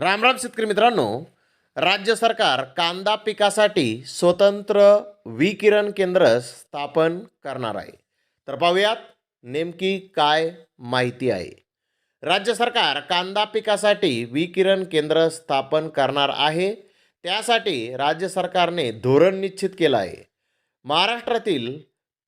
राम राम शेतकरी मित्रांनो राज्य सरकार कांदा पिकासाठी स्वतंत्र विकिरण केंद्र स्थापन करणार आहे. तर पाहूयात नेमकी काय माहिती आहे. राज्य सरकार कांदा पिकासाठी विकिरण केंद्र स्थापन करणार आहे. त्यासाठी राज्य सरकारने धोरण निश्चित केलं आहे. महाराष्ट्रातील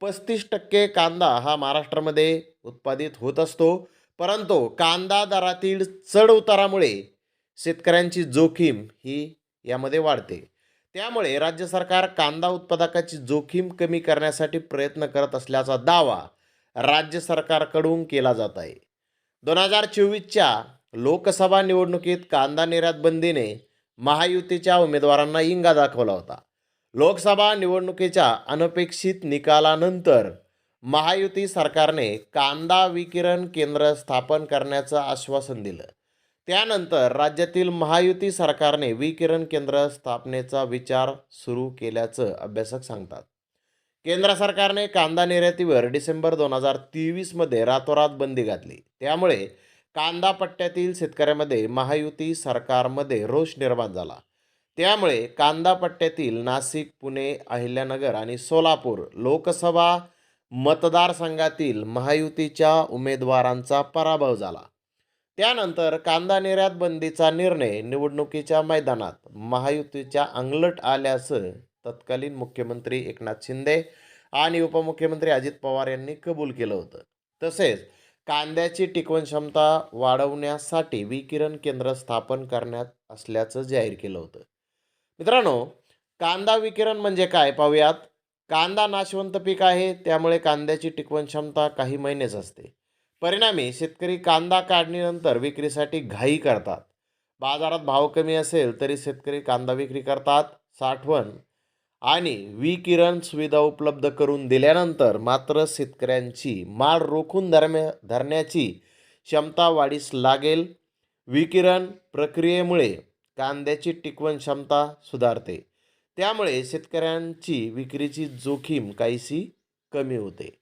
पस्तीस टक्के कांदा हा महाराष्ट्रामध्ये उत्पादित होत असतो. परंतु कांदा दरातील चढ उतारामुळे शेतकऱ्यांची जोखीम ही यामध्ये वाढते. त्यामुळे राज्य सरकार कांदा उत्पादकाची जोखीम कमी करण्यासाठी प्रयत्न करत असल्याचा दावा राज्य सरकारकडून केला जात आहे. दोन हजार चोवीसच्या लोकसभा निवडणुकीत कांदा निर्यात बंदीने महायुतीच्या उमेदवारांना इंगा दाखवला होता. लोकसभा निवडणुकीच्या अनपेक्षित निकालानंतर महायुती सरकारने कांदा विकिरण केंद्र स्थापन करण्याचं आश्वासन दिलं. त्यानंतर राज्यातील महायुती सरकारने विकिरण केंद्र स्थापनेचा विचार सुरू केल्याचं अभ्यासक सांगतात. केंद्र सरकारने कांदा निर्यातीवर डिसेंबर दोन हजार तेवीसमध्ये रातोरात बंदी घातली. त्यामुळे कांदा पट्ट्यातील शेतकऱ्यामध्ये महायुती सरकारमध्ये रोष निर्माण झाला. त्यामुळे कांदा पट्ट्यातील नाशिक पुणे अहिल्यानगर आणि सोलापूर लोकसभा मतदारसंघातील महायुतीच्या उमेदवारांचा पराभव झाला. त्यानंतर कांदा निर्यात बंदीचा निर्णय निवडणुकीच्या मैदानात. महायुतीच्या अंगलट आल्याचं तत्कालीन मुख्यमंत्री एकनाथ शिंदे आणि उपमुख्यमंत्री अजित पवार यांनी कबूल केलं होतं. तसेच कांद्याची टिकवण क्षमता वाढवण्यासाठी विकिरण केंद्र स्थापन करण्यात असल्याचं जाहीर केलं होतं. मित्रांनो कांदा विकिरण म्हणजे काय पाहूयात? कांदा नाशवंत पीक आहे त्यामुळे कांद्याची टिकवण क्षमता काही महिनेच असते. परिणामी शेतकरी कांदा काढणीनंतर विक्रीसाठी घाई करतात. बाजारात भाव कमी असेल तरी शेतकरी कांदा विक्री करतात. साठवण आणि विकिरण सुविधा उपलब्ध करून दिल्यानंतर मात्र शेतकऱ्यांची माल रोखून धरण्या धरण्याची क्षमता वाढीस लागेल. विकिरण प्रक्रियेमुळे कांद्याची टिकवण क्षमता सुधारते. त्यामुळे शेतकऱ्यांची विक्रीची जोखीम काहीशी कमी होते.